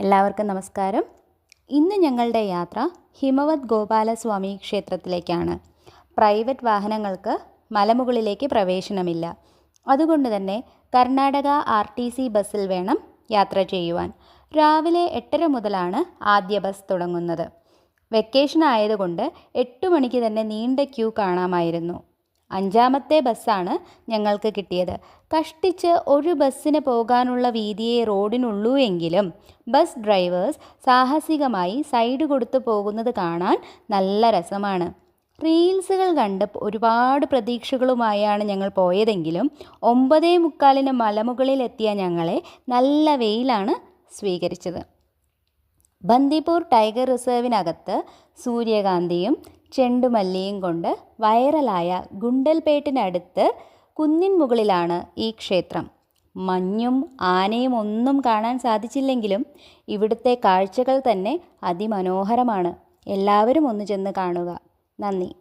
എല്ലാവർക്കും നമസ്കാരം. ഇന്ന് ഞങ്ങളുടെ യാത്ര ഹിമവത് ഗോപാലസ്വാമി ക്ഷേത്രത്തിലേക്കാണ്. പ്രൈവറ്റ് വാഹനങ്ങൾക്ക് മലമുകളിലേക്ക് പ്രവേശനമില്ല. അതുകൊണ്ട് തന്നെ കർണാടക ആർ ടി സി ബസ്സിൽ വേണം യാത്ര ചെയ്യുവാൻ. രാവിലെ എട്ടര മുതലാണ് ആദ്യ ബസ് തുടങ്ങുന്നത്. വെക്കേഷൻ ആയതുകൊണ്ട് എട്ട് മണിക്ക് തന്നെ നീണ്ട ക്യൂ കാണാമായിരുന്നു. അഞ്ചാമത്തെ ബസ്സാണ് ഞങ്ങൾക്ക് കിട്ടിയത്. കഷ്ടിച്ച് ഒരു ബസ്സിന് പോകാനുള്ള വീതിയെ റോഡിനുള്ളൂ എങ്കിലും ബസ് ഡ്രൈവേഴ്സ് സാഹസികമായി സൈഡ് കൊടുത്ത് പോകുന്നത് കാണാൻ നല്ല രസമാണ്. റീൽസുകൾ കണ്ട് ഒരുപാട് പ്രതീക്ഷകളുമായാണ് ഞങ്ങൾ പോയതെങ്കിലും ഒമ്പതേ മുക്കാലിന് മലമുകളിൽ എത്തിയ ഞങ്ങളെ നല്ല വെയിലാണ് സ്വീകരിച്ചത്. ബന്ദിപ്പൂർ ടൈഗർ റിസർവിനകത്ത് സൂര്യകാന്തിയും ചെണ്ടുമല്ലിയും കൊണ്ട് വൈറലായ ഗുണ്ടൽപേട്ടിനടുത്ത് കുന്നിൻ മുകളിലാണ് ഈ ക്ഷേത്രം. മഞ്ഞും ആനയും ഒന്നും കാണാൻ സാധിച്ചില്ലെങ്കിലും ഇവിടുത്തെ കാഴ്ചകൾ തന്നെ അതിമനോഹരമാണ്. എല്ലാവരും ഒന്ന് ചെന്ന് കാണുക. നന്ദി.